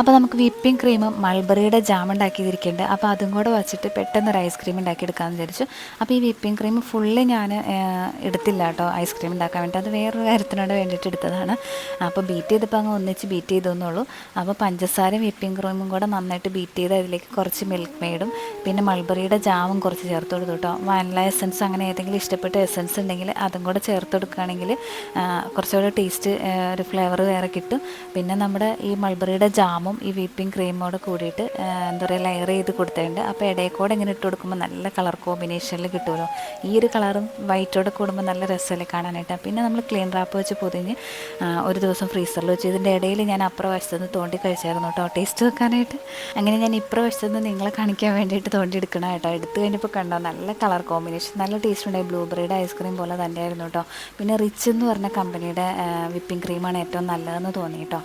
അപ്പോൾ നമുക്ക് വിപ്പിംഗ് ക്രീമും മൾബറിയുടെ ജാം ഉണ്ടാക്കിയിരിക്കുന്നുണ്ട് അപ്പോൾ അതും കൂടെ വച്ചിട്ട് പെട്ടെന്ന് ഒരു ഐസ്ക്രീം ഉണ്ടാക്കിയെടുക്കാമെന്ന് വിചാരിച്ചു. അപ്പോൾ ഈ വിപ്പിംഗ് ക്രീം ഫുള്ള് ഞാൻ എടുത്തില്ല കേട്ടോ ഐസ്ക്രീം ഉണ്ടാക്കാൻ വേണ്ടി. അത് വേറൊരു കാര്യത്തിനോട് വേണ്ടിയിട്ട് എടുത്തതാണ്. അപ്പോൾ ബീറ്റ് ചെയ്തപ്പോൾ അങ്ങ് ഒന്നിച്ച് ബീറ്റ് ചെയ്തെന്നുള്ളൂ അപ്പോൾ പഞ്ചസാരയും വിപ്പിംഗ് ക്രീമും കൂടെ നന്നായിട്ട് ബീറ്റ് ചെയ്ത് അതിലേക്ക് കുറച്ച് മിൽക്ക് മെയ്ഡും പിന്നെ മൾബറിയുടെ ജാമും കുറച്ച് ചേർത്ത് കൊടുത്തു കേട്ടോ. വാനില എസൻസ് അങ്ങനെ ഏതെങ്കിലും ഇഷ്ടപ്പെട്ട എസൻസ് ഉണ്ടെങ്കിൽ അതും കൂടെ ചേർത്ത് കൊടുക്കുകയാണെങ്കിൽ കുറച്ചുകൂടെ ടേസ്റ്റ് ഒരു ഫ്ലേവർ വേറെ കിട്ടും. പിന്നെ നമ്മുടെ ഈ മൾബറിയുടെ ജാമും ഈ വിപ്പിംഗ് ക്രീമോട് കൂടിയിട്ട് എന്താ പറയുക ലെയർ ചെയ്ത് കൊടുത്തിട്ടുണ്ട്. അപ്പോൾ ഇടയിൽ കൂടെ ഇങ്ങനെ ഇട്ട് കൊടുക്കുമ്പോൾ നല്ല കളർ കോമ്പിനേഷനിൽ കിട്ടുമല്ലോ ഈ ഒരു കളറും വൈറ്റോടെ കൂടുമ്പോൾ നല്ല രസമല്ലേ കാണാനായിട്ട്. പിന്നെ നമ്മൾ ക്ലീൻ റാപ്പ് വെച്ച് പൊതിഞ്ഞ് ഒരു ദിവസം ഫ്രീസറിൽ വെച്ച്. ഇതിന്റെ ഇടയിൽ ഞാൻ അപ്പുറം വശത്തുനിന്ന് തോണ്ടി കഴിച്ചായിരുന്നു കേട്ടോ. ടേസ്റ്റ് വെക്കാനായിട്ട് അങ്ങനെ ഞാൻ ഇപ്പുറം വശത്തുനിന്ന് നിങ്ങളെ കാണിക്കാൻ വേണ്ടിയിട്ട് തോണ്ടി എടുക്കണം കേട്ടോ. എടുത്ത് കഴിഞ്ഞപ്പോൾ കണ്ടോ നല്ല കളർ കോമ്പിനേഷൻ. നല്ല ടേസ്റ്റ് ഉണ്ടായി. ബ്ലൂബെറിയുടെ ഐസ്ക്രീം പോലെ തന്നെയായിരുന്നു കേട്ടോ. പിന്നെ റിച്ച് എന്ന് പറഞ്ഞ കമ്പനിയുടെ വിപ്പിംഗ് ക്രീമാണ് ഏറ്റവും നല്ലതെന്ന് തോന്നി കേട്ടോ.